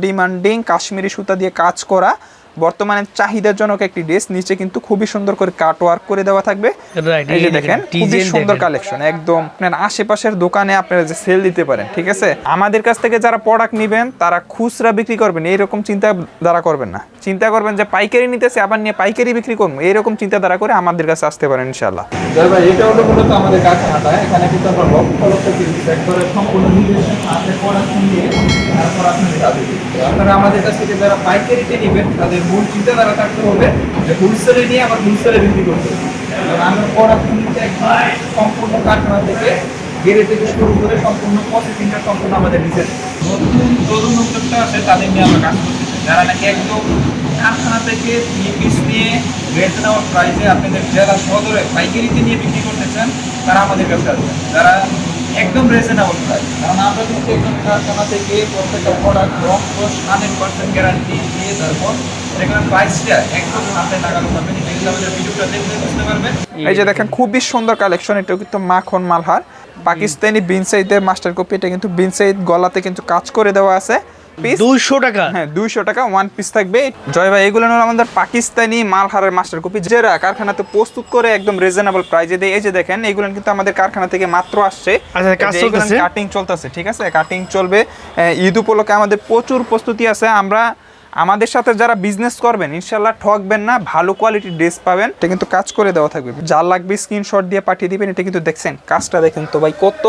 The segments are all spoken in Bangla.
ডিমান্ডিং কাশ্মীরি সুতা দিয়ে কাজ করা বর্তমানে চাহিদাজনক একটি ড্রেস নিচে কিন্তু খুবই সুন্দর করে কাট ওয়ার্ক করে দেওয়া থাকবে। এই যে দেখেন খুবই সুন্দর কালেকশন একদম আপনার আশেপাশের দোকানে আপনারা যে সেল দিতে পারেন ঠিক আছে? আমাদের কাছ থেকে যারা প্রোডাক্ট নেবেন তারা খুচরা বিক্রি করবেন এইরকম চিন্তা দ্বারা করবেন না। চিন্তা করবেন যে পাইকারি নিতেছে আবার নিয়ে পাইকারি বিক্রি করব এইরকম চিন্তা দ্বারা করে আমাদের কাছে আসতে পারেন ইনশাল্লাহ এটা হলো মূলত আমাদের কারখানাটা। এখানে কিন্তু আমরা লক্ষ লক্ষ পিস করে সম্পূর্ণ নিজস্ব হাতে প্রোডাক্ট নিয়ে তারপর আপনাদের কাজে আপনারা আমাদের কাছ থেকে যারা পাইকারিতে নেবেন তাদের মূল চিন্তা দ্বারা থাকতে হবে? যে হোলসেলে নিয়ে আবার হোলসেলে বিক্রি করতে কারণ আমরা প্রোডাক্ট নিতে সম্পূর্ণ কারখানা থেকে গেড়ে থেকে শুরু করে সম্পূর্ণ প্রসেসিংটা সম্পূর্ণ আমাদের নিজের। নতুন তরুণ উদ্যোক্তা আছে, তাদের নিয়ে আমরা কাজ করতেছি যারা নাকি একদম কারখানা থেকে পিস নিয়ে রেট নেওয়ার প্রাইসে আপনাদের জেলা সদরে পাইকারিতে নিয়ে বিক্রি করতে চান, তারা আমাদের কাছে আসবেন যারা একদম রিজনেবল প্রাইস কারণ আমরা কিন্তু একদম কারখানা থেকে প্রত্যেকটা প্রোডাক্ট রং কোর্স হান্ড্রেড পার্সেন্ট গ্যারান্টি দিয়ে তারপর সেখানে প্রাইসটা একদম হাতে লাগানো পাবেন আমাদের ভিডিওটা দেখলে বুঝতে পারবেন। এই যে দেখেন খুবই সুন্দর কালেকশন এটা কিন্তু মাখন মালহার। পাকিস্তানি বিনসাইদের মাস্টার কপি এটা কিন্তু বিনসাইদ গলাতে কিন্তু কাজ করে দেওয়া আছে। পিস দুইশো টাকা। হ্যাঁ দুইশো টাকা ওয়ান পিস থাকবে। জয় ভাই এগুলো হলো আমাদের পাকিস্তানি মালহারের মাস্টার কপি কারখানাতে প্রস্তুত করে একদম রিজনেবল প্রাইজে দেয়। এই যে দেখেন এগুলো কিন্তু আমাদের কারখানা থেকে মাত্র আসছে। আচ্ছা? কাটিং চলতেছে? ঠিক আছে? কাটিং চলবে। ঈদ উপলক্ষে আমাদের প্রচুর প্রস্তুতি আছে। আমরা আমাদের সাথে যারা বিজনেস করবেন, ইনশাল্লাহ ঠকবেন না, ভালো কোয়ালিটির ড্রেস পাবেন। এটা কিন্তু কাজ করে দেওয়া থাকবে। যার লাগবে স্ক্রিনশট দিয়ে পাঠিয়ে দিবেন, এটা কিন্তু দেখছেন, কাজটা দেখেন তো ভাই, কত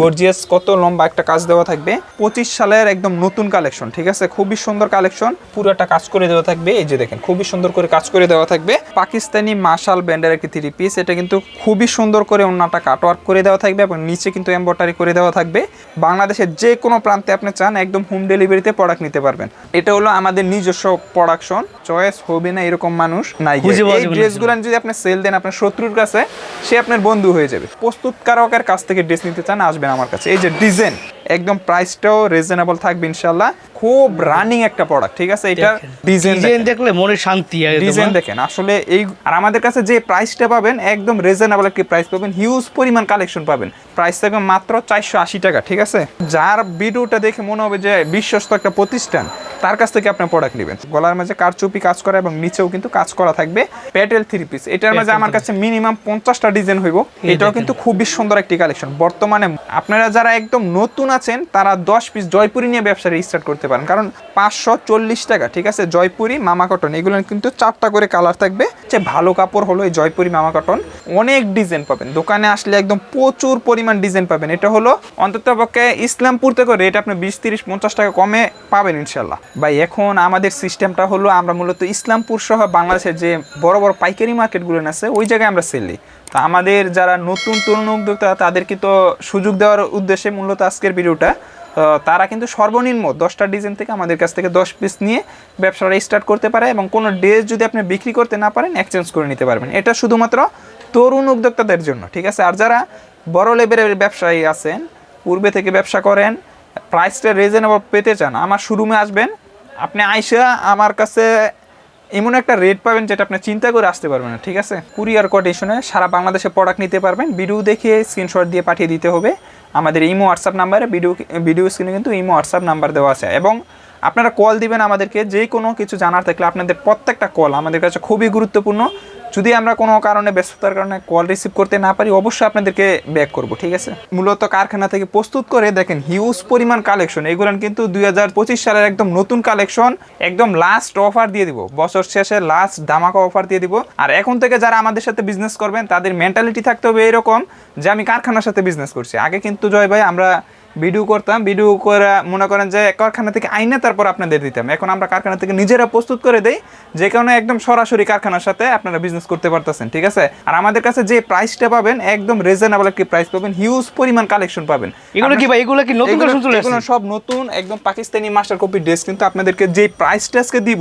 গর্জিয়াস কত লম্বা একটা কাজ দেওয়া থাকবে। পঁচিশ সালের একদম নতুন কালেকশন ঠিক আছে? খুবই সুন্দর কালেকশন পুরোটা কাজ করে দেওয়া থাকবে, এই যে দেখেন, খুবই সুন্দর করে কাজ করে দেওয়া থাকবে। পাকিস্তানি মাশাল ব্যান্ডের একটি থ্রি পিস এটা কিন্তু খুবই সুন্দর করে অন্যটা কাটওয়ার্ক করে দেওয়া থাকবে এবং নিচে কিন্তু এম্বয়ডারি করে দেওয়া থাকবে। বাংলাদেশের যে কোনো প্রান্তে আপনি চান, একদম হোম ডেলিভারিতে প্রোডাক্ট নিতে পারবেন। এটা হলো আমাদের নিজস্ব প্রোডাকশন চয়েস হবে না এরকম মানুষ নাই এই। ড্রেসগুলো যদি আপনি সেল দেন আপনার শত্রুর কাছে সে আপনার বন্ধু হয়ে যাবে। প্রস্তুতকারকের কাছ থেকে ড্রেস নিতে চান আসবেন আমার কাছে। এই যে ডিজাইন একদম প্রাইসটাও রিজনেবল থাকবে ইনশাল্লাহ খুব রানিং একটা প্রোডাক্ট ঠিক আছে? এটা ডিজাইন ডিজাইন দেখলে মনে শান্তি ডিজাইন? দেখেন আসলে এই আর আমাদের কাছে যে প্রাইসটা পাবেন একদম রিজনেবল একটা প্রাইস পাবেন। হিউজ পরিমাণ কালেকশন পাবেন। প্রাইস থাকবে মাত্র চারশো আশি টাকা ঠিক আছে? যার ভিডিওটা দেখে মনে হবে যে বিশ্বস্ত একটা প্রতিষ্ঠান তার কাছ থেকে আপনি প্রোডাক্ট নেবেন। গলার মাঝে কারচুপি কাজ করা এবং নিচেও কিন্তু কাজ করা থাকবে। প্যাটেল থ্রি পিস এটার মাঝে আমার কাছে মিনিমাম পঞ্চাশটা ডিজাইন হইব। এটাও কিন্তু খুবই সুন্দর একটি কালেকশন বর্তমানে আপনারা যারা একদম নতুন আছেন তারা দশ পিস জয়পুরি নিয়ে ব্যবসা স্টার্ট করতে পারেন। কারণ পাঁচশো চল্লিশ টাকা ঠিক আছে? জয়পুরি মামা কটন এগুলো কিন্তু চারটা করে কালার থাকবে। যে ভালো কাপড় হলো এই জয়পুরি মামা কটন অনেক ডিজাইন পাবেন। দোকানে আসলে একদম প্রচুর পরিমাণ ডিজাইন পাবেন। এটা হলো অন্তত পক্ষে ইসলামপুর থেকে রেট আপনি বিশ তিরিশ পঞ্চাশ টাকা কমে পাবেন ইনশাল্লাহ ভাই, এখন আমাদের সিস্টেমটা হলো আমরা মূলত ইসলামপুর সহ বাংলাদেশের যে বড় বড় পাইকারি মার্কেটগুলো আছে, ওই জায়গায় আমরা সেল দিই তা আমাদের যারা নতুন তরুণ উদ্যোক্তা, তাদেরকে তো সুযোগ দেওয়ার উদ্দেশ্যে মূলত আজকের ভিডিওটা। তারা কিন্তু সর্বনিম্ন দশটা ডিজাইন থেকে আমাদের কাছ থেকে দশ পিস নিয়ে ব্যবসাটা স্টার্ট করতে পারে এবং কোনো ড্রেস যদি আপনি বিক্রি করতে না পারেন এক্সচেঞ্জ করে নিতে পারবেন। এটা শুধুমাত্র তরুণ উদ্যোক্তাদের জন্য, ঠিক আছে? আর যারা বড় লেভেলের ব্যবসায়ী আছেন, পূর্বে থেকে ব্যবসা করেন প্রাইসটা রিজনেবল পেতে চান, আমার শোরুমে আসবেন আপনি আইসা আমার কাছে এমন একটা রেট পাবেন যেটা আপনি চিন্তা করে আসতে পারবেন না, ঠিক আছে? কুরিয়ার কোটেশনে সারা বাংলাদেশে প্রোডাক্ট নিতে পারবেন। ভিডিও দেখে স্ক্রিনশট দিয়ে পাঠিয়ে দিতে হবে। আমাদের ইমো হোয়াটসঅ্যাপ নাম্বারে ভিডিও ভিডিও স্ক্রিনে কিন্তু ইমো হোয়াটসঅ্যাপ নাম্বার দেওয়া আছে। এবং আপনারা কল দিবেন আমাদেরকে যে কোনো কিছু জানার থাকলে আপনাদের প্রত্যেকটা কল আমাদের কাছে খুবই গুরুত্বপূর্ণ। যদি আমরা কোনো কারণে ব্যস্ততার কারণে কল রিসিভ করতে না পারি, অবশ্যই আপনাদেরকে ব্যাক করব, ঠিক আছে? মূলত কারখানা থেকে প্রস্তুত করে দেখেন হিউজ পরিমাণ কালেকশন এগুলো কিন্তু দুই হাজার পঁচিশ সালের একদম নতুন কালেকশন একদম লাস্ট অফার দিয়ে দিব। বছর শেষে লাস্ট ধামাকা অফার দিয়ে দিব। আর এখন থেকে যারা আমাদের সাথে বিজনেস করবেন, তাদের মেন্টালিটি থাকতে হবে এরকম যে আমি কারখানার সাথে বিজনেস করছি। আগে কিন্তু জয় ভাই, আমরা ভিডিও করতাম ভিডিও করে মনে করেন যে কারখানা থেকে আইনে তারপর আপনাদের দিতাম। এখন আমরা কারখানা থেকে নিজেরা প্রস্তুত করে দেই যে কারণে একদম সরাসরি কারখানার সাথে আপনারা বিজনেস করতে পারতেছেন ঠিক আছে? আর আমাদের কাছে যে প্রাইসটা পাবেন একদম রিজনেবল একটি প্রাইস পাবেন হিউজ পরিমাণ কালেকশন পাবেন। এগুলো কি ভাই এগুলো কি নতুন কালেকশন চলে এগুলো সব নতুন একদম পাকিস্তানি মাস্টার কপি ড্রেস কিন্তু আপনাদেরকে যে প্রাইসটা আজকে দিব।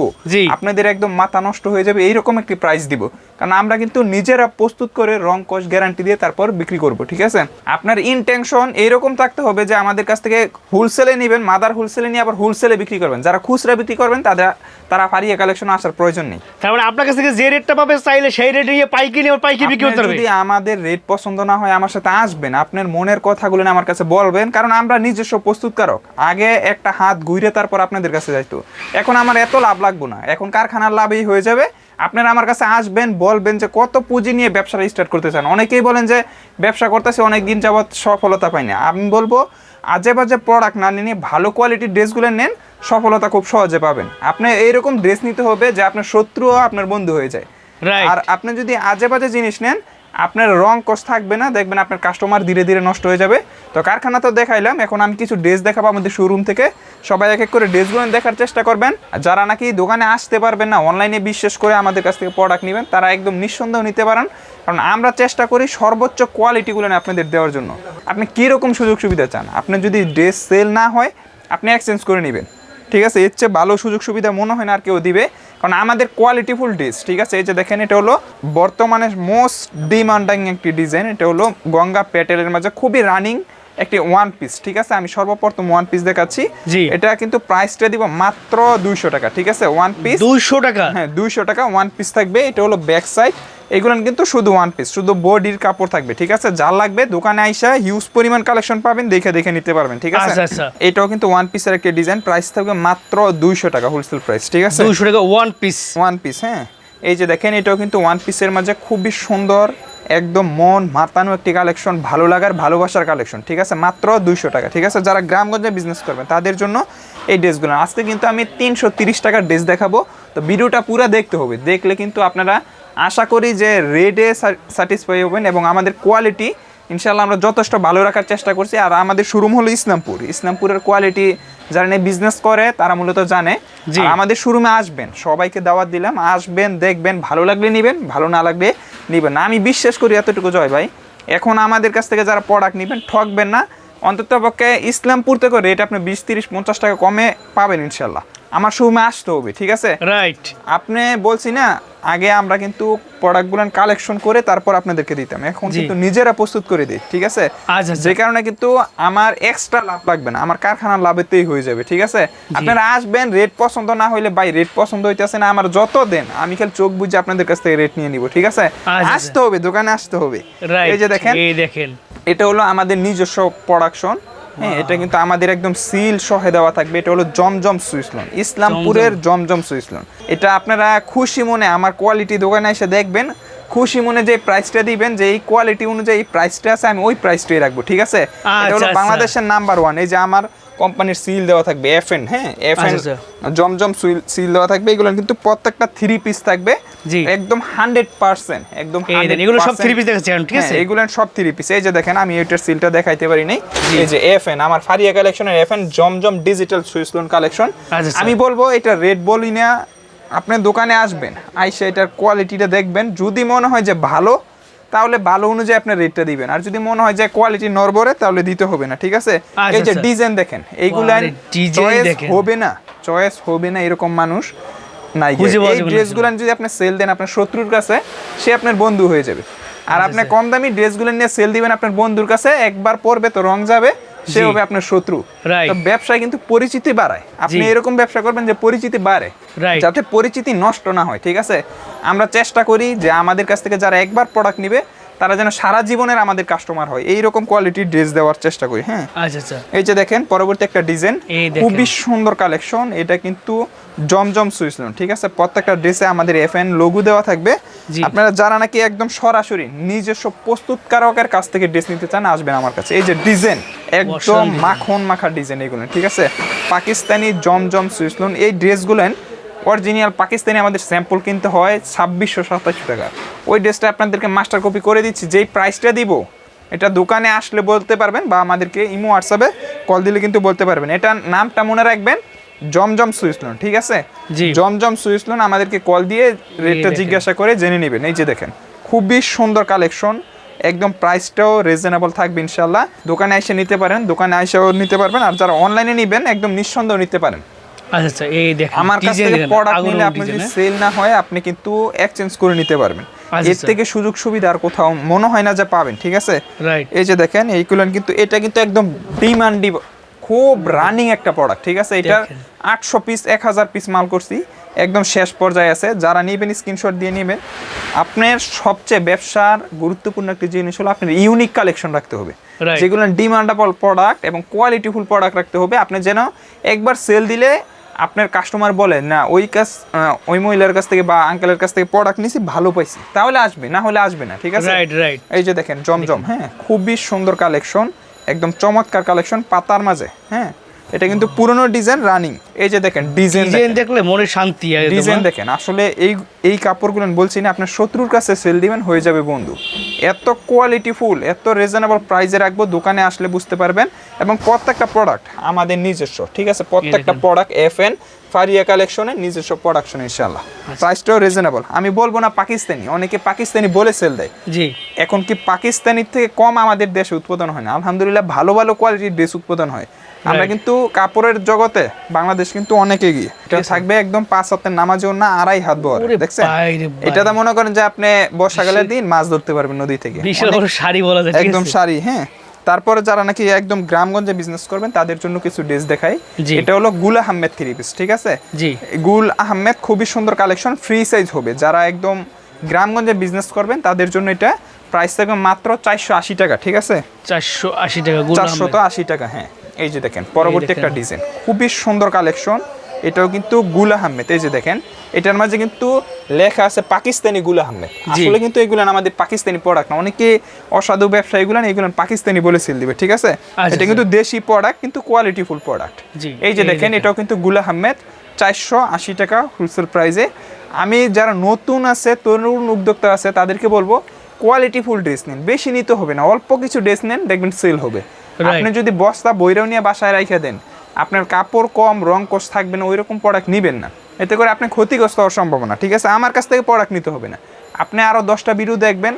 আপনাদের একদম মাথা নষ্ট হয়ে যাবে এইরকম একটি প্রাইস দিব। কারণ আমরা কিন্তু নিজেরা প্রস্তুত করে রং কস গ্যারান্টি দিয়ে তারপর বিক্রি করব ঠিক আছে? আপনার ইনটেনশন এইরকম থাকতে হবে যে আমাদের কাছ থেকে হোলসেলে নেবেন মাদার হোলসেলে নিয়ে আবার হোলসেলে বিক্রি করবেন। যারা খুচরা বিক্রি করবেন তাদের তারা ফারিয়া কালেকশন আসার প্রয়োজন নেই। তার মানে আপনার কাছ থেকে যে রেটটা পাবে চাইলে সেই রেটে নিয়ে পাইকি নিয়ে পাইকি বিক্রি করতে যদি আমাদের রেট পছন্দ না হয় আমার সাথে আসবেন। আপনার মনের কথাগুলো আমার কাছে বলবেন কারণ আমরা নিজস্ব প্রস্তুতকারক। আগে একটা হাত ঘুরে তারপর আপনাদের কাছে যাইতো। এখন আমার এত লাভ লাগবে না। এখন কারখানার লাভই হয়ে যাবে। আপনারা আমার কাছে আসবেন বলবেন যে কত পুঁজি নিয়ে ব্যবসাটা স্টার্ট করতে চান। অনেকেই বলেন যে ব্যবসা করতেছে অনেক দিন যাবৎ সফলতা পাই না আমি বলব আজে বাজে প্রোডাক্ট না নিয়ে ভালো কোয়ালিটির ড্রেসগুলো নেন সফলতা খুব সহজে পাবেন। আপনি এইরকম ড্রেস নিতে হবে যে আপনার শত্রুও আপনার বন্ধু হয়ে যায়। আর আপনি যদি আজে বাজে জিনিস নেন আপনার রং কস থাকবে না, দেখবেন আপনার কাস্টমার ধীরে ধীরে নষ্ট হয়ে যাবে। তো কারখানা তো দেখাইলাম, এখন আমি কিছু ড্রেস দেখাবো আমাদের শোরুম থেকে। সবাই এক এক করে ড্রেসগুলো দেখার চেষ্টা করবেন। যারা নাকি দোকানে আসতে পারবেন না অনলাইনে বিশ্বাস করে আমাদের কাছ থেকে প্রোডাক্ট নেবেন, তারা একদম নিঃসন্দেহ নিতে পারেন। কারণ আমরা চেষ্টা করি সর্বোচ্চ কোয়ালিটিগুলো আপনাদের দেওয়ার জন্য। আপনি কীরকম সুযোগ সুবিধা চান? আপনি যদি ড্রেস সেল না হয়, আপনি এক্সচেঞ্জ করে নেবেন। ঠিক আছে, এর চেয়ে ভালো সুযোগ সুবিধা মনে হয় না আর কেউ দিবে। কারণ আমাদের কোয়ালিটিফুল ডিস ঠিক আছে? এই যে দেখেন এটা হলো বর্তমানে মোস্ট ডিমান্ডিং একটি ডিজাইন এটা হলো গঙ্গা প্যাটেলের মাঝে খুবই রানিং একটি ওয়ান পিস ঠিক আছে? আমি সর্বপ্রথম ওয়ান পিস দেখাচ্ছি। জি। এটা কিন্তু প্রাইসটা দিব মাত্র দুইশো টাকা ঠিক আছে? ওয়ান পিস দুইশো টাকা? হ্যাঁ দুইশো টাকা ওয়ান পিস থাকবে। এটা হলো ব্যাক সাইড এগুলো কিন্তু শুধু ওয়ান পিস শুধু বডির কাপড় থাকবে ঠিক আছে? যা লাগবে দোকানে আইসা হিউজ পরিমাণ কালেকশন পাবেন দেখে দেখে নিতে পারবেন ঠিক আছে? আচ্ছা, আচ্ছা। এটাও কিন্তু ওয়ান পিসের একটা ডিজাইন প্রাইস থাকবে মাত্র দুইশো টাকা হোলসেল প্রাইস ঠিক আছে? দুইশো টাকা ওয়ান পিস ওয়ান পিস হ্যাঁ? এই যে দেখেন এটাও কিন্তু ওয়ান পিসের মাঝে খুবই সুন্দর একদম মন মাতানো একটি কালেকশন ভালো লাগার ভালোবাসার কালেকশন ঠিক আছে? মাত্র দুইশো টাকা ঠিক আছে? যারা গ্রামগঞ্জে বিজনেস করবেন তাদের জন্য এই ড্রেসগুলো। আজকে কিন্তু আমি তিনশো তিরিশ টাকার ড্রেস দেখাবো তো ভিডিওটা পুরো দেখতে হবে। দেখলে কিন্তু আপনারা আশা করি যে রেডে স্যাটিসফাই হবেন এবং আমাদের কোয়ালিটি ইনশাল্লাহ আমরা যথেষ্ট ভালো রাখার চেষ্টা করছি। আর আমাদের শোরুম হলো ইসলামপুর। ইসলামপুরের কোয়ালিটি যারা নিয়ে বিজনেস করে তারা মূলত জানে। আর আমাদের শোরুমে আসবেন। সবাইকে দাওয়াত দিলাম। আসবেন দেখবেন ভালো লাগলে নেবেন ভালো না লাগলে নেবেন না। আমি বিশ্বাস করি এতটুকু জয় ভাই। এখন আমাদের কাছ থেকে যারা প্রোডাক্ট নেবেন ঠকবেন না। অন্তত পক্ষে ইসলামপুর থেকে রেট আপনি বিশ তিরিশ পঞ্চাশ টাকা কমে পাবেন ইনশাল্লাহ আমার শোরুমে আসতে হবে ঠিক আছে? রাইট আপনি বলছি না আগে আমরা কিন্তু প্রোডাক্টগুলো কালেকশন করে তারপর আপনাদেরকে দিতাম। এখন কিন্তু নিজেরা প্রস্তুত করে দিই ঠিক আছে? আচ্ছা, আচ্ছা। যে কারণে কিন্তু আমার এক্সট্রা লাভ লাগবে না আমার কারখানার লাভেতেই হয়ে যাবে ঠিক আছে? আপনারা আসবেন রেট পছন্দ না হইলে ভাই রেট পছন্দ হইতেছে না আমার যত দেন আমি খালি চোখ বুঝে আপনাদের কাছ থেকে রেট নিয়ে নিব ঠিক আছে? আচ্ছা। আসতে হবে দোকানে আসতে হবে। এই যে দেখেন এই দেখেন। এটা হলো আমাদের নিজস্ব প্রোডাকশন হ্যাঁ এটা কিন্তু আমাদের একদম সিল সহে দেওয়া থাকবে। এটা হলো জমজম সুইসলন ইসলামপুরের জমজম। সুইসলন এটা আপনারা খুশি মনে আমার কোয়ালিটি দোকানে এসে দেখবেন খুশি মনে যে প্রাইসটা দিবেন যে এই কোয়ালিটি অনুযায়ী এই প্রাইসটা আছে আমি ওই প্রাইসটাই রাখব ঠিক আছে? এটা হলো আচ্ছা। বাংলাদেশের নাম্বার ওয়ান এই যে আমার কোম্পানির সিল দেওয়া থাকবে এফ এন হ্যাঁ এফ এন আচ্ছা, জমজম সিল দেওয়া থাকবে এগুলো কিন্তু প্রত্যেকটা থ্রি পিস থাকবে। একদম হান্ড্রেড পার্সেন্ট একদম এগুলো সব 100% three দেখাচ্ছি ঠিক আছে? হ্যাঁ, এগুলো সব থ্রি পিস এই যে দেখেন আমি এটার সিলটা দেখাইতে পারি নাই এই যে এফ এন আমার ফারিয়া কালেকশনের F N Zamzam digital Swiss lawn collection আচ্ছা, আচ্ছা। আমি বলব এটা রেড বলি না আপনি দোকানে আসবেন আইসা এটার কোয়ালিটিটা দেখবেন যদি মনে হয় যে ভালো তাহলে ভালো অনুযায়ী আপনি রেটটা দিবেন। আর যদি মনে হয় যে কোয়ালিটি নরবরে তাহলে দিতে হবে না ঠিক আছে? আচ্ছা, এই যে আচ্ছা। ডিজাইন দেখেন এইগুলা চয়েস দেখেন। হবে না চয়েস হবে না এরকম মানুষ নাই এই ড্রেসগুলো যদি আপনি সেল দেন আপনার শত্রুর কাছে সে আপনার বন্ধু হয়ে যাবে। আর আপনি কম দামি ড্রেসগুলো নিয়ে সেল দিবেন আপনার বন্ধুর কাছে একবার পরবে তো রং যাবে। সে হবে আপনার শত্রু। তো ব্যবসায় কিন্তু পরিচিতি বাড়ায়। আপনি এরকম ব্যবসা করবেন যে পরিচিতি বাড়ে। যাতে পরিচিতি নষ্ট না হয় ঠিক আছে? আমরা চেষ্টা করি যে আমাদের কাছ থেকে যারা একবার প্রোডাক্ট নিবে তারা যেন সারা জীবনের আমাদের কাস্টমার হয়। এই রকম কোয়ালিটির ড্রেস দেওয়ার চেষ্টা করি হ্যাঁ? আচ্ছা আচ্ছা। এই যে দেখেন পরবর্তী একটা ডিজাইন খুবই সুন্দর কালেকশন এটা কিন্তু জমজম সুইসলন ঠিক আছে? প্রত্যেকটা ড্রেসে আমাদের এফ এন লোগো দেওয়া থাকবে। আপনারা যারা নাকি একদম সরাসরি নিজস্ব প্রস্তুতকারকের কাছ থেকে ড্রেস নিতে চান আসবেন আমার কাছে। এই যে ডিজাইন একদম মাখন মাখা ডিজাইন এগুলো ঠিক আছে? পাকিস্তানি জমজম সুইসলন এই ড্রেসগুলো অরিজিনাল পাকিস্তানি আমাদের স্যাম্পল কিনতে হয় ছাব্বিশশো সাতাশশো টাকা। ওই ড্রেসটা আপনাদেরকে মাস্টার কপি করে দিচ্ছি যেই প্রাইসটা দিব এটা দোকানে আসলে বলতে পারবেন বা আমাদেরকে ইমো হোয়াটসঅ্যাপে কল দিলে কিন্তু বলতে পারবেন। এটা নামটা মনে রাখবেন জমজম সুইস লোন ঠিক আছে। জমজম সুইসলন আমাদেরকে কল দিয়ে রেটটা জিজ্ঞাসা করে জেনে নেবেন। এই যে দেখেন খুবই সুন্দর কালেকশন একদম প্রাইসটাও রিজনেবল থাকবে ইনশাল্লাহ দোকানে এসে নিতে পারেন দোকানে এসেও নিতে পারবেন আর যারা অনলাইনে নেবেন একদম নিঃসন্দেহ নিতে পারেন। আচ্ছা আচ্ছা এই দেখেন আমার কাছ থেকে প্রোডাক্ট নিলে আপনি যদি? সেল না হয় আপনি কিন্তু এক্সচেঞ্জ করে নিতে পারবেন। আচ্ছা, এর থেকে সুযোগ সুবিধা আর কোথাও মনে হয় না যে পাবেন ঠিক আছে? রাইট এই যে দেখেন এইগুলো কিন্তু এটা কিন্তু একদম ডিমান্ডি খুব রানিং একটা প্রোডাক্ট ঠিক আছে? এটা আটশো পিস এক হাজার পিস মাল করছি। একদম শেষ পর্যায়ে আছে। যারা নেবেন স্ক্রিনশট দিয়ে নেবেন। আপনার সবচেয়ে ব্যবসার গুরুত্বপূর্ণ একটি জিনিস হলো আপনার ইউনিক কালেকশন রাখতে হবে। যেগুলো ডিমান্ডেবল প্রোডাক্ট এবং কোয়ালিটিফুল প্রোডাক্ট রাখতে হবে। আপনি যেন একবার সেল দিলে আপনার কাস্টমার বলে না ওই কাজ ওই মহিলার কাছ থেকে বা আঙ্কেলের কাছ থেকে প্রোডাক্ট নিছি ভালো পাইছি। তাহলে আসবে না হলে আসবে না ঠিক আছে? এই যে দেখেন জমজম হ্যাঁ? খুবই সুন্দর কালেকশন একদম চমৎকার কালেকশন পাতার মাঝে হ্যাঁ? এটা কিন্তু পুরনো ডিজাইন রানিং। এই যে দেখেন ডিজাইন ডিজাইন দেখলে মনে শান্তি ডিজাইন? দেখেন আসলে এই এই কাপড়গুলো বলছি না আপনার শত্রুর কাছে সেল দিবেন হয়ে যাবে বন্ধু। এত কোয়ালিটি ফুল এত রিজনেবল প্রাইসে রাখব দোকানে আসলে বুঝতে পারবেন। এবং প্রত্যেকটা প্রোডাক্ট আমাদের নিজস্ব ঠিক আছে? প্রত্যেকটা প্রোডাক্ট এফ এন ফারিয়া কালেকশনের নিজস্ব প্রোডাকশন ইনশাল্লাহ। প্রাইসটাও রিজনেবল আমি বলব না পাকিস্তানি অনেকে পাকিস্তানি বলে সেল দেয়। জি। এখন কি পাকিস্তানির থেকে কম আমাদের দেশে উৎপাদন হয় না? আলহামদুলিল্লাহ ভালো ভালো কোয়ালিটির ড্রেস উৎপাদন হয়। আমরা কিন্তু কাপড়ের জগতে বাংলাদেশ কিন্তু অনেক এগিয়ে। এটা থাকবে একদম পাঁচ হাতের নামাজেও না আড়াই হাত ওরে দেখছেন? ভাই। এটাতে মনে করেন যে আপনি বর্ষাকালের দিন মাছ ধরতে পারবেন নদী থেকে। বিশাল বড় শাড়ি বলা যায় একদম? শাড়ি হ্যাঁ? তারপরে যারা নাকি একদম গ্রামগঞ্জে বিজনেস করবেন তাদের জন্য কিছু ড্রেস দেখাই। এটা হলো গুল আহমেদ থ্রি পিস ঠিক আছে? জি। গুল আহমেদ খুবই সুন্দর কালেকশন ফ্রি সাইজ হবে। যারা একদম গ্রামগঞ্জে বিজনেস করবেন তাদের জন্য এটা প্রাইস থাকবে মাত্র চারশো আশি টাকা ঠিক আছে? চারশো আশি টাকা চারশো তো আশি টাকা হ্যাঁ। এই যে দেখেন পরবর্তী একটা ডিজাইন খুবই সুন্দর কালেকশন এটাও কিন্তু গুল আহমেদ এই যে দেখেন এটার মাঝে কিন্তু লেখা আছে পাকিস্তানি গুল আহমেদ। আসলে কিন্তু এগুলো আমাদের পাকিস্তানি প্রোডাক্ট না। অনেকে অসাধু ব্যবসা এগুলো এগুলো পাকিস্তানি বলে সেল দিবে ঠিক আছে? আচ্ছা, এটা কিন্তু দেশি প্রোডাক্ট কিন্তু কোয়ালিটিফুল প্রোডাক্ট এই যে দেখেন দেখেন। এটাও কিন্তু গুল আহমেদ চারশো আশি টাকা হোলসেল প্রাইসে আমি যারা নতুন আছে তরুণ উদ্যোক্তা আছে তাদেরকে বলব কোয়ালিটিফুল ড্রেস নিন। বেশি নিতে হবে না অল্প কিছু ড্রেস নেন দেখবেন সেল হবে। আপনি যদি বস্তা বইরাও নিয়ে বাসায় রাইখা দেন আপনার কাপড় কম রং কোষ থাকবে না ওই রকম প্রোডাক্ট নেবেন না। এতে করে আপনি ক্ষতিগ্রস্ত হওয়ার সম্ভাবনা ঠিক আছে? আমার কাছ থেকে প্রোডাক্ট নিতে হবে না। আপনি আরও দশটা ভিডিও দেখবেন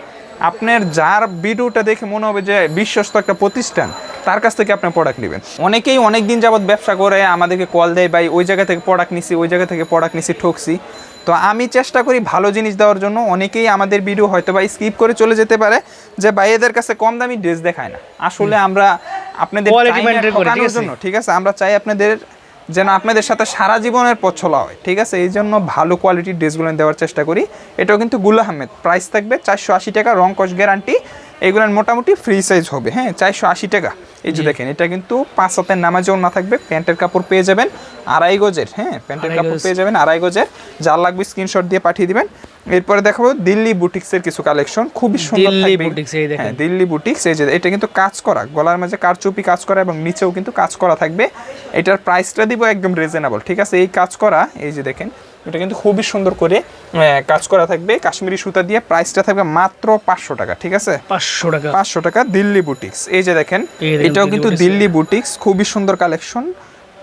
আপনার যার ভিডিওটা দেখে মনে হবে যে বিশ্বস্ত একটা প্রতিষ্ঠান তার কাছ থেকে আপনি প্রোডাক্ট নেবেন। অনেকেই অনেক দিন যাবৎ ব্যবসা করে আমাদেরকে কল দেয় ভাই ওই জায়গা থেকে প্রোডাক্ট নিছি ওই জায়গা থেকে প্রোডাক্ট নিছি ঠকছি। তো আমি চেষ্টা করি ভালো জিনিস দেওয়ার জন্য অনেকেই আমাদের ভিডিও হয়তো বা স্কিপ করে চলে যেতে পারে যে ভাই এদের কাছে কম দামি ড্রেস দেখায় না। আসলে আমরা আপনাদের Quality চাই করে, ঠিক আছে? ঠিক আছে? আমরা চাই আপনাদের যেন আপনাদের সাথে সারা জীবনের পথ চলা হয় ঠিক আছে? এই জন্য ভালো কোয়ালিটির ড্রেসগুলো দেওয়ার চেষ্টা করি। এটাও কিন্তু গুল আহমেদ। প্রাইস থাকবে চারশো আশি টাকা রং কস গ্যারান্টি এগুলোর মোটামুটি ফ্রি সাইজ হবে হ্যাঁ? চারশো আশি টাকা। এই যে দেখেন এটা কিন্তু পাঁচ হাতের নামাজেও না থাকবে প্যান্টের কাপড় পেয়ে যাবেন আড়াই গজের হ্যাঁ? প্যান্টের কাপড় পেয়ে যাবেন আড়াই গজের। যার লাগবে স্ক্রিনশট দিয়ে পাঠিয়ে দিবেন। এরপরে দেখাবো দিল্লি বুটিক্সের কিছু কালেকশন। খুবই সুন্দর দিল্লি বুটিক্স, এই দেখেন। হ্যাঁ দিল্লি বুটিক্স এই যে এটা কিন্তু কাজ করা গলার মাঝে কারচুপি কাজ করা এবং নিচেও কিন্তু কাজ করা থাকবে। এটার প্রাইসটা দিব একদম রিজনেবল ঠিক আছে? এই কাজ করা এই যে দেখেন এটা কিন্তু খুবই সুন্দর করে কাজ করা থাকবে। কাশ্মীরি সুতা দিয়ে প্রাইসটা থাকবে মাত্র পাঁচশো টাকা ঠিক আছে? পাঁচশো টাকা। পাঁচশো টাকা দিল্লি বুটিক্স এই যে দেখেন এটাও কিন্তু দিল্লি বুটিক্স খুবই সুন্দর কালেকশন।